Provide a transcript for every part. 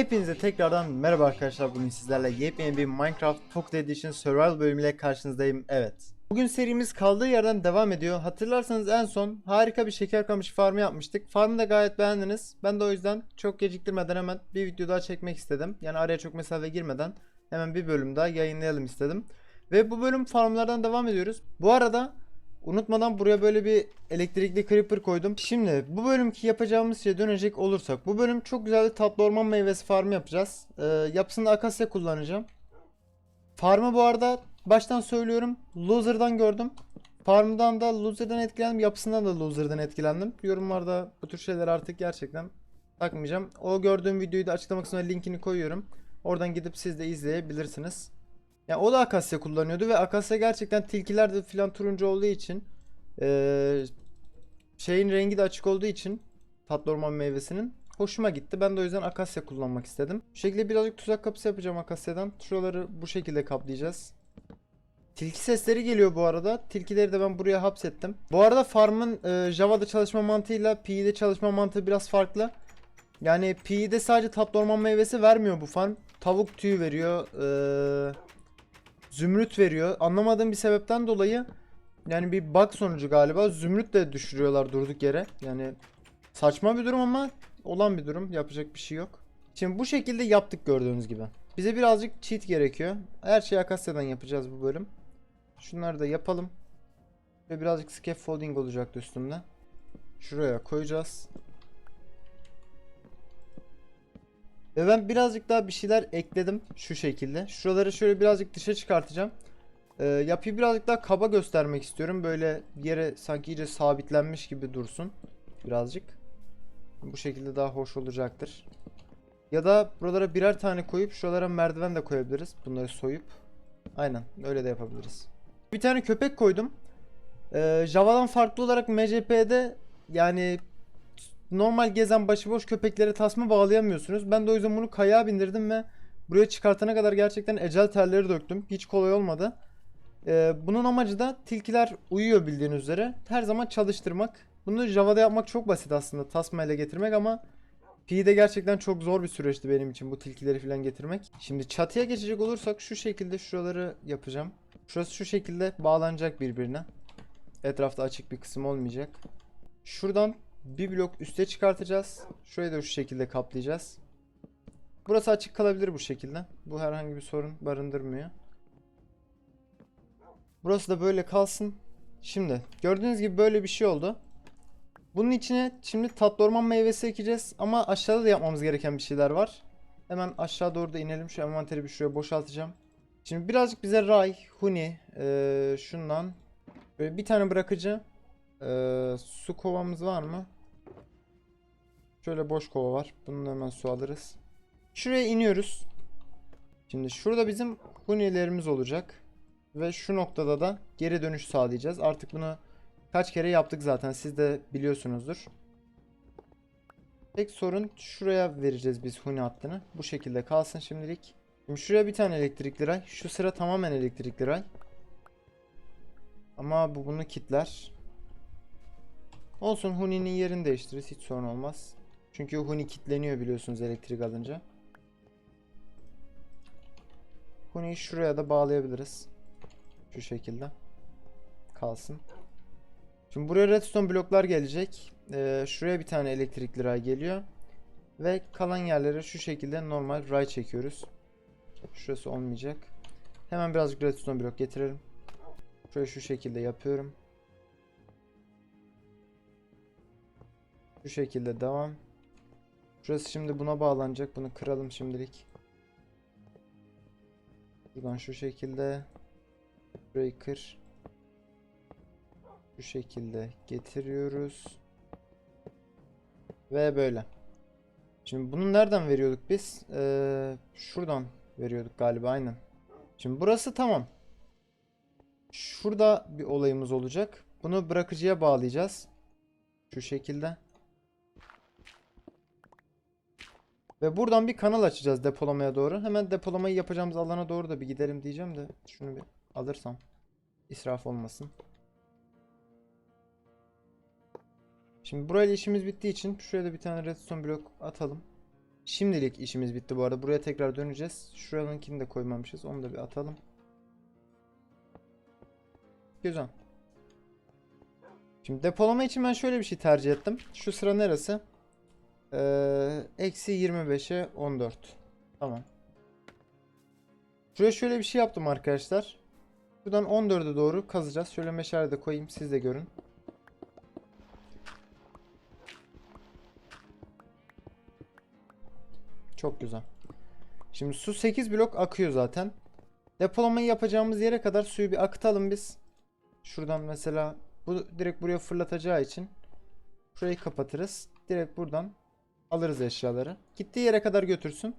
Hepinize tekrardan merhaba arkadaşlar. Bugün sizlerle yepyeni bir Minecraft Pocket Edition Survival bölümüyle karşınızdayım. Evet. Bugün serimiz kaldığı yerden devam ediyor. Hatırlarsanız en son harika bir şeker kamışı farmı yapmıştık. Farmı da gayet beğendiniz. Ben de o yüzden çok geciktirmeden hemen bir video daha çekmek istedim. Yani araya çok mesafe girmeden hemen bir bölüm daha yayınlayalım istedim. Ve bu bölüm farmlardan devam ediyoruz. Bu arada Unutmadan buraya böyle bir elektrikli creeper koydum. Şimdi bu bölümki yapacağımız şeye dönecek olursak. Bu bölüm çok güzel bir tatlı orman meyvesi farmı yapacağız. Ee, yapısında akasya kullanacağım. Farmı bu arada baştan söylüyorum. Loser'dan gördüm. Farmdan da Loser'dan etkilendim. Yapısından da Loser'dan etkilendim. Yorumlarda bu tür şeyler artık gerçekten takmayacağım. O gördüğüm videoyu da açıklama kısmına linkini koyuyorum. Oradan gidip siz de izleyebilirsiniz. Ya o da akasya kullanıyordu ve akasya gerçekten tilkiler de filan turuncu olduğu için eee, şeyin rengi de açık olduğu için tatlı orman meyvesinin hoşuma gitti. Ben de o yüzden akasya kullanmak istedim. Bu şekilde birazcık tuzak kapısı yapacağım akasyadan. Şuraları bu şekilde kaplayacağız. Tilki sesleri geliyor bu arada. Tilkileri de ben buraya hapsettim. Bu arada farmın eee, Java'da çalışma mantığıyla P'de çalışma mantığı biraz farklı. Yani P'de sadece tatlı orman meyvesi vermiyor bu farm. Tavuk tüyü veriyor. Eee Zümrüt veriyor. Anlamadığım bir sebepten dolayı yani bir bug sonucu galiba zümrüt de düşürüyorlar durduk yere. Yani saçma bir durum ama olan bir durum. Yapacak bir şey yok. Şimdi bu şekilde yaptık gördüğünüz gibi. Bize birazcık cheat gerekiyor. Her şeyi Akasya'dan yapacağız bu bölüm. Şunları da yapalım. Ve birazcık scaffolding olacaktı üstümde. Şuraya koyacağız. Ve ben birazcık daha bir şeyler ekledim şu şekilde. Şuraları şöyle birazcık dışa çıkartacağım. Ee, yapıyı birazcık daha kaba göstermek istiyorum. Böyle yere sanki iyice sabitlenmiş gibi dursun. Birazcık. Bu şekilde daha hoş olacaktır. Ya da buralara birer tane koyup şuralara merdiven de koyabiliriz. Bunları soyup. Aynen öyle de yapabiliriz. Bir tane köpek koydum. Ee, Java'dan farklı olarak MCP'de yani normal gezen başıboş köpeklere tasma bağlayamıyorsunuz. Ben de o yüzden bunu kayağa bindirdim ve buraya çıkartana kadar gerçekten ecel terleri döktüm. Hiç kolay olmadı. Ee, bunun amacı da tilkiler uyuyor bildiğiniz üzere. Her zaman çalıştırmak. Bunu Java'da yapmak çok basit aslında tasma ile getirmek ama P'de gerçekten çok zor bir süreçti benim için bu tilkileri falan getirmek. Şimdi çatıya geçecek olursak şu şekilde şuraları yapacağım. Şurası şu şekilde bağlanacak birbirine. Etrafta açık bir kısım olmayacak. Şuradan bir blok üste çıkartacağız. Şurayı da şu şekilde kaplayacağız. Burası açık kalabilir bu şekilde. Bu herhangi bir sorun barındırmıyor. Burası da böyle kalsın. Şimdi gördüğünüz gibi böyle bir şey oldu. Bunun içine şimdi tatlı orman meyvesi ekeceğiz. Ama aşağıda da yapmamız gereken bir şeyler var. Hemen aşağı doğru da inelim. Şu envanteri bir şuraya boşaltacağım. Şimdi birazcık bize ray, huni, eee, şundan böyle bir tane bırakıcı. Eee, su kovamız var mı? Şöyle boş kova var. Bununla hemen su alırız. Şuraya iniyoruz. Şimdi şurada bizim hunilerimiz olacak. Ve şu noktada da geri dönüş sağlayacağız. Artık bunu kaç kere yaptık zaten. Siz de biliyorsunuzdur. Tek sorun şuraya vereceğiz biz huni hattını. Bu şekilde kalsın şimdilik. Şimdi şuraya bir tane elektrikli ray. Şu sıra tamamen elektrikli ray. Ama bu bunu kitler. Olsun Huni'nin yerini değiştiririz. Hiç sorun olmaz. Çünkü Huni kitleniyor biliyorsunuz elektrik alınca. Huni'yi şuraya da bağlayabiliriz. Şu şekilde. Kalsın. Şimdi buraya redstone bloklar gelecek. Ee, şuraya bir tane elektrikli ray geliyor. Ve kalan yerlere şu şekilde normal ray çekiyoruz. Şurası olmayacak. Hemen birazcık redstone blok getirelim. Şöyle şu şekilde yapıyorum. Şu şekilde devam. Şurası şimdi buna bağlanacak. Bunu kıralım şimdilik. Buradan şu şekilde. Burayı kır. Şu şekilde getiriyoruz. Ve böyle. Şimdi bunu nereden veriyorduk biz? Ee, şuradan veriyorduk galiba aynen. Şimdi burası tamam. Şurada bir olayımız olacak. Bunu bırakıcıya bağlayacağız. Şu şekilde. Ve buradan bir kanal açacağız depolamaya doğru. Hemen depolamayı yapacağımız alana doğru da bir gidelim diyeceğim de şunu bir alırsam israf olmasın. Şimdi burayla işimiz bittiği için şuraya da bir tane redstone blok atalım. Şimdilik işimiz bitti bu arada. Buraya tekrar döneceğiz. Şuranınkini de koymamışız. Onu da bir atalım. Güzel. Şimdi depolama için ben şöyle bir şey tercih ettim. Şu sıra neresi? Ee, Eksi 25'e 14. Tamam. Şuraya şöyle bir şey yaptım arkadaşlar. Buradan 14'e doğru kazacağız. Şöyle meşale de koyayım siz de görün. Çok güzel. Şimdi su 8 blok akıyor zaten. Depolamayı yapacağımız yere kadar suyu bir akıtalım biz. Şuradan mesela bu direkt buraya fırlatacağı için şurayı kapatırız. Direkt buradan alırız eşyaları. Gittiği yere kadar götürsün.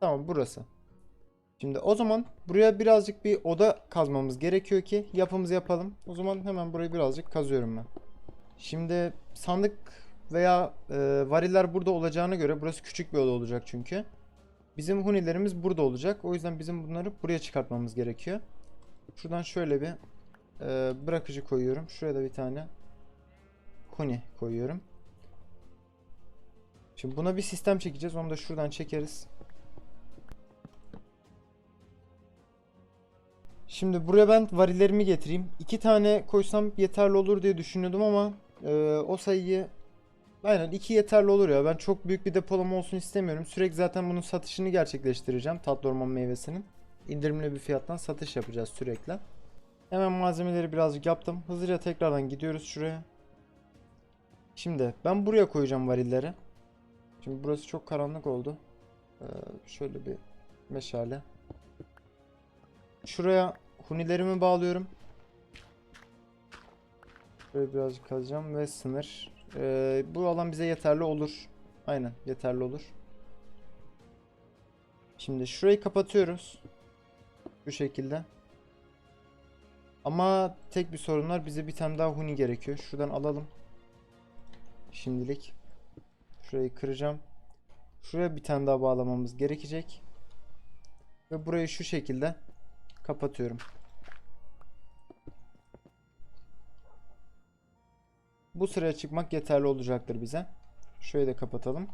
Tamam burası. Şimdi o zaman buraya birazcık bir oda kazmamız gerekiyor ki yapımızı yapalım. O zaman hemen burayı birazcık kazıyorum ben. Şimdi sandık veya e, variller burada olacağına göre burası küçük bir oda olacak çünkü. Bizim hunilerimiz burada olacak. O yüzden bizim bunları buraya çıkartmamız gerekiyor. Şuradan şöyle bir e, bırakıcı koyuyorum. Şuraya da bir tane huni koyuyorum. Şimdi buna bir sistem çekeceğiz. Onu da şuradan çekeriz. Şimdi buraya ben varillerimi getireyim. İki tane koysam yeterli olur diye düşünüyordum ama e, o sayıyı aynen iki yeterli olur ya. Ben çok büyük bir depolama olsun istemiyorum. Sürekli zaten bunun satışını gerçekleştireceğim. Tatlı orman meyvesinin. İndirimli bir fiyattan satış yapacağız sürekli. Hemen malzemeleri birazcık yaptım. Hızlıca tekrardan gidiyoruz şuraya. Şimdi ben buraya koyacağım varilleri. Şimdi burası çok karanlık oldu. Ee, şöyle bir meşale. Şuraya hunilerimi bağlıyorum. Böyle birazcık kazacağım ve sınır. Ee, bu alan bize yeterli olur. Aynen yeterli olur. Şimdi şurayı kapatıyoruz. Bu şekilde. Ama tek bir sorun var. Bize bir tane daha huni gerekiyor. Şuradan alalım. Şimdilik. Şurayı kıracağım. Şuraya bir tane daha bağlamamız gerekecek. Ve burayı şu şekilde kapatıyorum. Bu sıraya çıkmak yeterli olacaktır bize. Şöyle de kapatalım.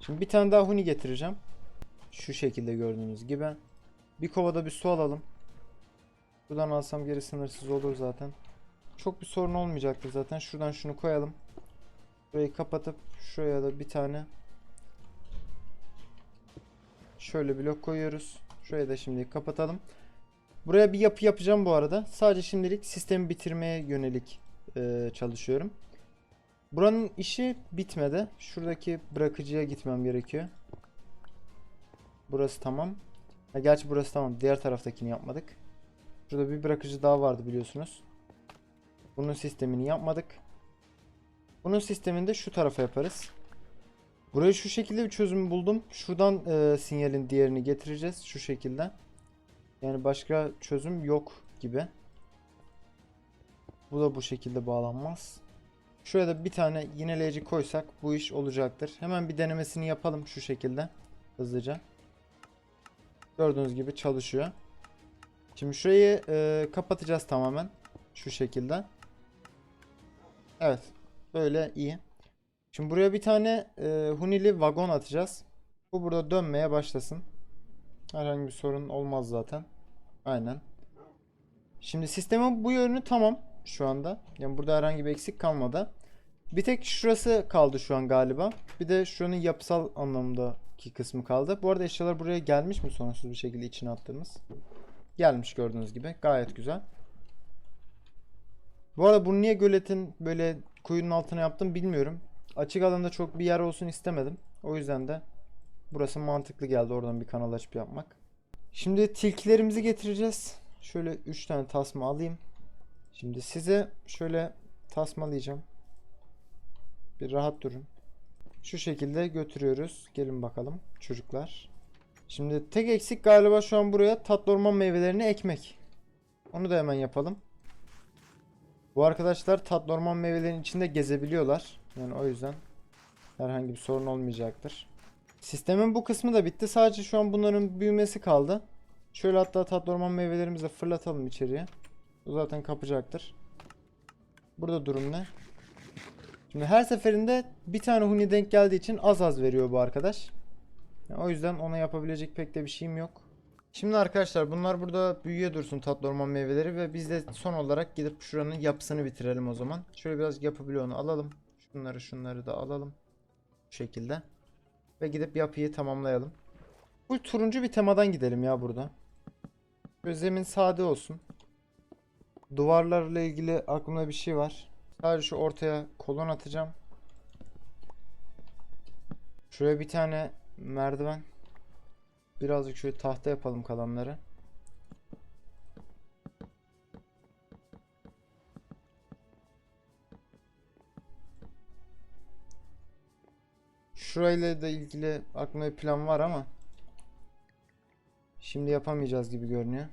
Şimdi bir tane daha huni getireceğim. Şu şekilde gördüğünüz gibi. Bir kovada bir su alalım. Buradan alsam geri sınırsız olur zaten. Çok bir sorun olmayacaktır zaten. Şuradan şunu koyalım. Burayı kapatıp şuraya da bir tane şöyle blok koyuyoruz. Şurayı da şimdi kapatalım. Buraya bir yapı yapacağım bu arada. Sadece şimdilik sistemi bitirmeye yönelik e, çalışıyorum. Buranın işi bitmedi. Şuradaki bırakıcıya gitmem gerekiyor. Burası tamam. Ha, gerçi burası tamam. Diğer taraftakini yapmadık. Şurada bir bırakıcı daha vardı biliyorsunuz. Bunun sistemini yapmadık. Bunun sistemini de şu tarafa yaparız. Buraya şu şekilde bir çözüm buldum. Şuradan e, sinyalin diğerini getireceğiz. Şu şekilde. Yani başka çözüm yok gibi. Bu da bu şekilde bağlanmaz. Şuraya da bir tane yineleyici koysak bu iş olacaktır. Hemen bir denemesini yapalım şu şekilde. Hızlıca. Gördüğünüz gibi çalışıyor. Şimdi şurayı e, kapatacağız tamamen. Şu şekilde. Evet. Böyle iyi. Şimdi buraya bir tane e, hunili vagon atacağız. Bu burada dönmeye başlasın. Herhangi bir sorun olmaz zaten. Aynen. Şimdi sistemin bu yönü tamam şu anda. Yani burada herhangi bir eksik kalmadı. Bir tek şurası kaldı şu an galiba. Bir de şuranın yapısal anlamdaki kısmı kaldı. Bu arada eşyalar buraya gelmiş mi sonsuz bir şekilde içine attığımız? Gelmiş gördüğünüz gibi. Gayet güzel. Bu arada bunu niye göletin böyle kuyunun altına yaptım bilmiyorum. Açık alanda çok bir yer olsun istemedim. O yüzden de burası mantıklı geldi oradan bir kanal açıp yapmak. Şimdi tilkilerimizi getireceğiz. Şöyle 3 tane tasma alayım. Şimdi size şöyle tasmalayacağım. Bir rahat durun. Şu şekilde götürüyoruz. Gelin bakalım çocuklar. Şimdi tek eksik galiba şu an buraya tatlı orman meyvelerini ekmek. Onu da hemen yapalım. Bu arkadaşlar tatlı orman meyvelerin içinde gezebiliyorlar. Yani o yüzden herhangi bir sorun olmayacaktır. Sistemin bu kısmı da bitti. Sadece şu an bunların büyümesi kaldı. Şöyle hatta tatlı orman meyvelerimizi de fırlatalım içeriye. Bu zaten kapacaktır. Burada durum ne? Şimdi her seferinde bir tane huni denk geldiği için az az veriyor bu arkadaş. Yani o yüzden ona yapabilecek pek de bir şeyim yok. Şimdi arkadaşlar bunlar burada büyüye dursun tatlı orman meyveleri ve biz de son olarak gidip şuranın yapısını bitirelim o zaman. Şöyle biraz yapı bloğunu alalım. Şunları şunları da alalım. Bu şekilde. Ve gidip yapıyı tamamlayalım. Bu turuncu bir temadan gidelim ya burada. Böyle sade olsun. Duvarlarla ilgili aklımda bir şey var. Sadece şu ortaya kolon atacağım. Şuraya bir tane merdiven. Birazcık şöyle tahta yapalım kalanları. Şurayla da ilgili aklımda bir plan var ama şimdi yapamayacağız gibi görünüyor.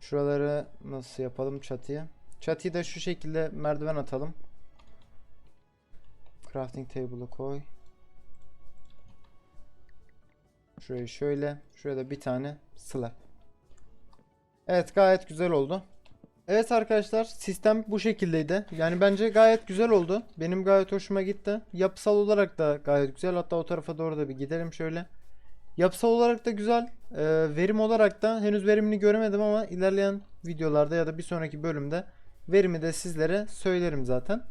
Şuraları nasıl yapalım çatıya? Çatıyı da şu şekilde merdiven atalım. Crafting table'ı koy. Şurayı şöyle. Şuraya da bir tane slab. Evet gayet güzel oldu. Evet arkadaşlar sistem bu şekildeydi. Yani bence gayet güzel oldu. Benim gayet hoşuma gitti. Yapısal olarak da gayet güzel. Hatta o tarafa doğru da bir gidelim şöyle. Yapısal olarak da güzel. Ee, verim olarak da henüz verimini göremedim ama ilerleyen videolarda ya da bir sonraki bölümde verimi de sizlere söylerim zaten.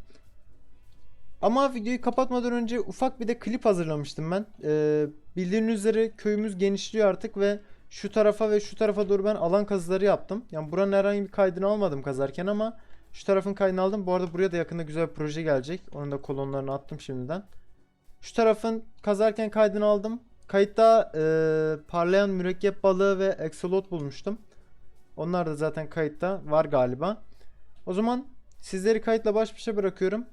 Ama videoyu kapatmadan önce ufak bir de klip hazırlamıştım ben. Ee, bildiğiniz üzere köyümüz genişliyor artık ve şu tarafa ve şu tarafa doğru ben alan kazıları yaptım. Yani buranın herhangi bir kaydını almadım kazarken ama şu tarafın kaydını aldım. Bu arada buraya da yakında güzel bir proje gelecek. Onun da kolonlarını attım şimdiden. Şu tarafın kazarken kaydını aldım. Kayıtta e, parlayan mürekkep balığı ve axolot bulmuştum. Onlar da zaten kayıtta var galiba. O zaman sizleri kayıtla baş başa bırakıyorum.